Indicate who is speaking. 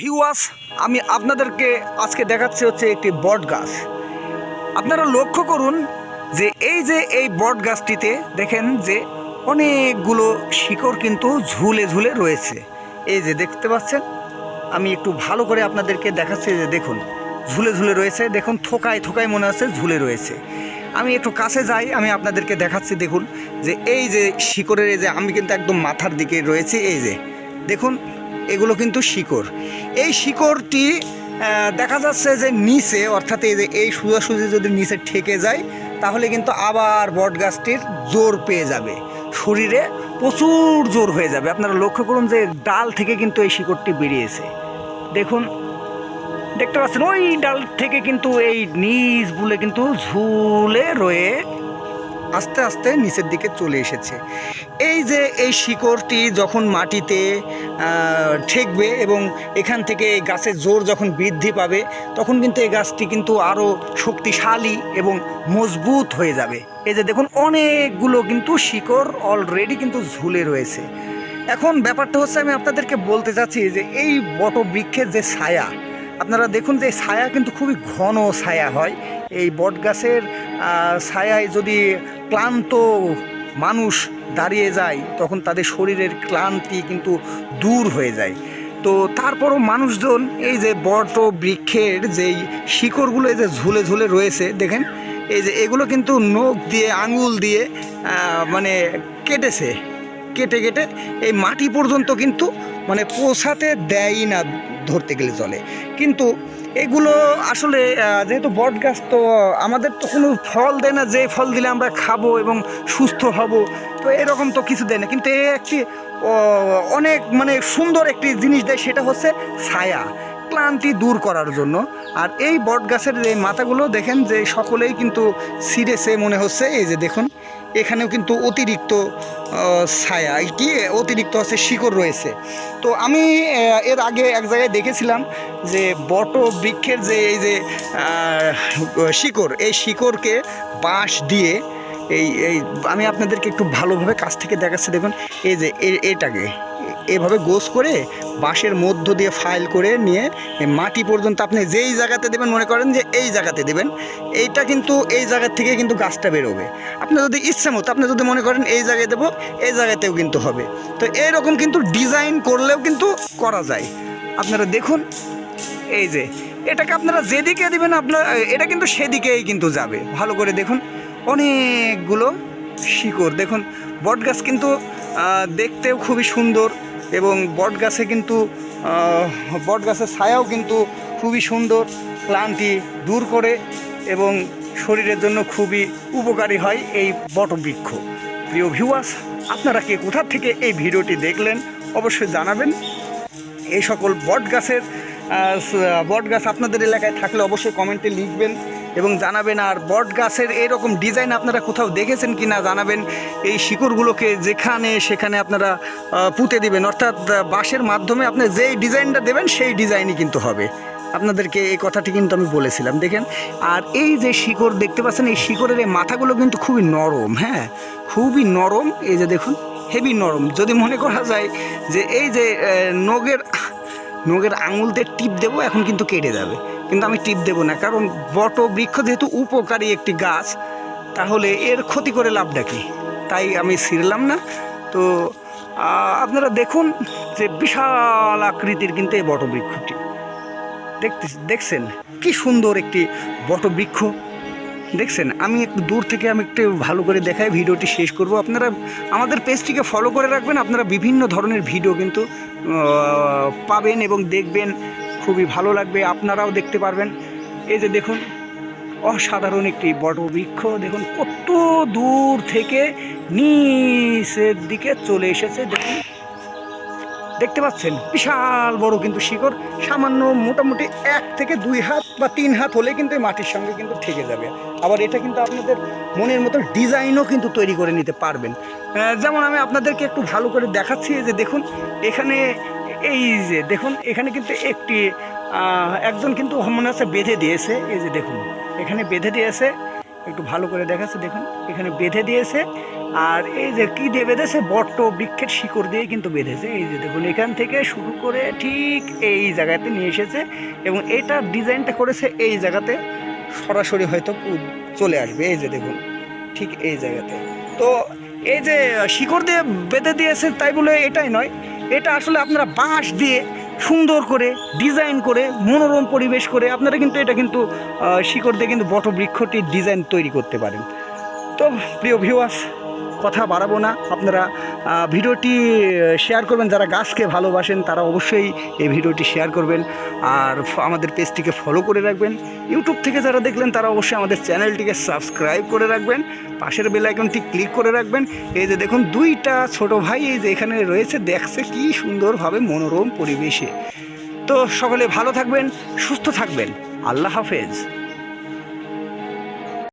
Speaker 1: Viewers, আমি আপনাদেরকে আজকে দেখাচ্ছি হচ্ছে একটি বট গাছ। আপনারা লক্ষ্য করুন যে এই যে এই বট গাছটিতে দেখেন যে অনেকগুলো শিকড় কিন্তু ঝুলে ঝুলে রয়েছে। এই যে দেখতে পাচ্ছেন? আমি একটু ভালো করে আপনাদেরকে দেখাচ্ছি যে দেখুন, ঝুলে ঝুলে রয়েছে। দেখুন, থোকায় থোকায় মনে হচ্ছে ঝুলে রয়েছে। আমি একটু কাছে যাই, আমি আপনাদেরকে দেখাচ্ছি দেখুন যে এই যে শিকড়ের এই যে, আমি কিন্তু একদম মাথার দিকে রয়েছে, এই যে। দেখুন এগুলো কিন্তু শিকড়। এই শিকড়টি দেখা যাচ্ছে যে নিচে, অর্থাৎ এই যে এই সোজাসুজি যদি নিচে ঠেকে যায়, তাহলে কিন্তু আবার বট গাছটির জোর পেয়ে যাবে। শরীরে প্রচুর জোর হয়ে যাবে। আপনারা লক্ষ্য করুন যে ডাল থেকে কিন্তু এই শিকড়টি বেরিয়েছে। দেখুন, দেখতে পাচ্ছেন, ওই ডাল থেকে কিন্তু এই নিচ বুলে কিন্তু ঝুলে রয়ে আস্তে আস্তে নিচের দিকে চলে এসেছে। এই যে এই শিকড়টি যখন মাটিতে ঠেকবে এবং এখান থেকে এই গাছের জোর যখন বৃদ্ধি পাবে, তখন কিন্তু এই গাছটি কিন্তু আরও শক্তিশালী এবং মজবুত হয়ে যাবে। এই যে দেখুন, অনেকগুলো কিন্তু শিকড় অলরেডি কিন্তু ঝুলে রয়েছে। এখন ব্যাপারটা হচ্ছে, আমি আপনাদেরকে বলতে চাচ্ছি যে এই বট বৃক্ষের যে ছায়া, আপনারা দেখুন যে ছায়া কিন্তু খুবই ঘন ছায়া হয়। এই বট গাছের ছায়ায় যদি ক্লান্ত মানুষ দাঁড়িয়ে যায়, তখন তাদের শরীরের ক্লান্তি কিন্তু দূর হয়ে যায়। তো তারপরও মানুষজন এই যে বট, বৃক্ষের যেই শিকড়গুলো এই যে ঝুলে ঝুলে রয়েছে, দেখেন, এই যে এগুলো কিন্তু নখ দিয়ে, আঙুল দিয়ে মানে কেটেছে। কেটে কেটে এই মাটি পর্যন্ত কিন্তু মানে পোষাতে দেয়ই না ধরতে গেলে চলে কিন্তু এগুলো আসলে যেহেতু বট গাছ, তো আমাদের তো কোনো ফল দেয় না, যে ফল দিলে আমরা খাব এবং সুস্থ হব, তো এরকম তো কিছু দেয় না। কিন্তু এ একটি অনেক মানে সুন্দর একটি জিনিস দেয়, সেটা হচ্ছে ছায়া। ক্লান্তি দূর করার জন্য। আর এই বট গাছের এই মাথাগুলো দেখেন যে সকলেই কিন্তু সিরেছে মনে হচ্ছে। এই যে দেখুন, এখানেও কিন্তু অতিরিক্ত ছায়া। কি? অতিরিক্ত হচ্ছে শিকড় রয়েছে। তো আমি এর আগে এক জায়গায় দেখেছিলাম যে বট বৃক্ষের যে এই যে শিকড়, এই শিকড়কে বাঁশ দিয়ে এই এই, আমি আপনাদেরকে একটু ভালোভাবে কাছ থেকে দেখাচ্ছি। দেখুন, এই যে এটাকে এভাবে গোস করে বাঁশের মধ্য দিয়ে ফাইল করে নিয়ে মাটি পর্যন্ত আপনি যেই জায়গাতে দেবেন, মনে করেন যে এই জায়গাতে দেবেন, এইটা কিন্তু এই জায়গা থেকে কিন্তু গাছটা বেরোবে। আপনার যদি ইচ্ছা মতো, আপনি যদি মনে করেন এই জায়গায় দেবো, এই জায়গাতেও কিন্তু হবে। তো এইরকম কিন্তু ডিজাইন করলেও কিন্তু করা যায়। আপনারা দেখুন, এই যে, এটাকে আপনারা যেদিকে দেবেন, আপনার এটা কিন্তু সেদিকেই কিন্তু যাবে। ভালো করে দেখুন অনেকগুলো শিকড়। দেখুন বট গাছ কিন্তু দেখতেও খুবই সুন্দর এবং বট গাছে কিন্তু বট গাছের ছায়াও কিন্তু খুবই সুন্দর, ক্লান্তি দূর করে এবং শরীরের জন্য খুবই উপকারী হয় এই বটবৃক্ষ। প্রিয় ভিউয়ার্স আপনারা কে কোথা থেকে এই ভিডিওটি দেখলেন, অবশ্যই জানাবেন। এই সকল বট গাছের বট গাছ আপনাদের এলাকায় থাকলে অবশ্যই কমেন্টে লিখবেন। এবং জানাবেন আর বট গাছের এরকম ডিজাইন আপনারা কোথাও দেখেছেন কি না জানাবেন। এই শিকড়গুলোকে যেখানে সেখানে আপনারা পুঁতে দিবেন। অর্থাৎ বাঁশের মাধ্যমে আপনি যেই ডিজাইনটা দেবেন সেই ডিজাইনই কিন্তু হবে। আপনাদেরকে এই কথাটি কিন্তু আমি বলেছিলাম, দেখেন। আর এই যে শিকড় দেখতে পাচ্ছেন, এই শিকড়ের এই মাথাগুলো কিন্তু খুবই নরম হ্যাঁ? খুবই নরম, এই যে দেখুন, হেভি নরম। যদি মনে করা যায় যে এই যে নগের নগের আঙুল টিপ দেবো, এখন কিন্তু কেটে যাবে। কিন্তু আমি টিপ দেবো না, কারণ বট বৃক্ষ যেহেতু উপকারী একটি গাছ, তাহলে এর ক্ষতি করে লাভটা কি? তাই আমি ছিঁড়লাম না। তো আপনারা দেখুন যে বিশাল আকৃতির কিন্তু এই বটবৃক্ষটি। দেখতে, দেখছেন? কি সুন্দর একটি বটবৃক্ষ। দেখছেন? আমি একটু দূর থেকে আমি একটু ভালো করে দেখাই, ভিডিওটি শেষ করব। আপনারা আমাদের পেজটিকে ফলো করে রাখবেন। আপনারা বিভিন্ন ধরনের ভিডিও কিন্তু পাবেন এবং দেখবেন। খুবই ভালো লাগবে, আপনারাও দেখতে পারবেন। এই যে দেখুন, অসাধারণ একটি বটবৃক্ষ, দেখুন কত দূর থেকে নিচের দিকে চলে এসেছে। দেখুন, দেখতে পাচ্ছেন, বিশাল বড় কিন্তু শিকড়, সামান্য মোটামুটি এক থেকে দুই হাত বা তিন হাত হলে কিন্তু মাটির সঙ্গে কিন্তু ঠেকে যাবে। আবার এটা কিন্তু আপনাদের মনের মতো ডিজাইনও কিন্তু তৈরি করে নিতে পারবেন। যেমন আমি আপনাদেরকে একটু ভালো করে দেখাচ্ছি যে দেখুন, এখানে এই যে, দেখুন, এখানে কিন্তু একটি একজন কিন্তু মনে হচ্ছে বেঁধে দিয়েছে। এই যে, দেখুন, এখানে বেঁধে দিয়েছে। একটু ভালো করে দেখাচ্ছে, দেখুন, এখানে বেঁধে দিয়েছে। আর এই যে, কি দিয়ে বেঁধেছে? বট্ট বৃক্ষের শিকড় দিয়ে কিন্তু বেঁধেছে। এই যে, দেখুন, এখান থেকে শুরু করে ঠিক এই জায়গাতে নিয়ে এসেছে এবং এটা ডিজাইনটা করেছে এই জায়গাতে। সরাসরি হয়তো চলে আসবে। এই যে, দেখুন, ঠিক এই জায়গাতে। তো এই যে, শিকড় দিয়ে বেঁধে দিয়েছে তাই বলে এটাই নয়। এটা আসলে আপনারা বাঁশ দিয়ে সুন্দর করে ডিজাইন করে, মনোরম পরিবেশ করে আপনারা কিন্তু এটা কিন্তু শিকড় দিয়ে কিন্তু বটবৃক্ষটির ডিজাইন তৈরি করতে পারেন। তো প্রিয় ভিউয়ার্স কথা বাড়াবো না। আপনারা ভিডিওটি শেয়ার করবেন। যারা গাছকে ভালোবাসেন, তারা অবশ্যই এই ভিডিওটি শেয়ার করবেন। আর আমাদের পেজটিকে ফলো করে রাখবেন। ইউটিউব থেকে যারা দেখলেন, তারা অবশ্যই আমাদের চ্যানেলটিকে সাবস্ক্রাইব করে রাখবেন। পাশের বেল আইকনটি ক্লিক করে রাখবেন। এই যে দেখুন, দুইটা ছোট ভাই এই যে এখানে রয়েছে। দেখছে কি সুন্দরভাবে মনোরম পরিবেশে। তো সকলে ভালো থাকবেন, সুস্থ থাকবেন। আল্লাহ হাফেজ।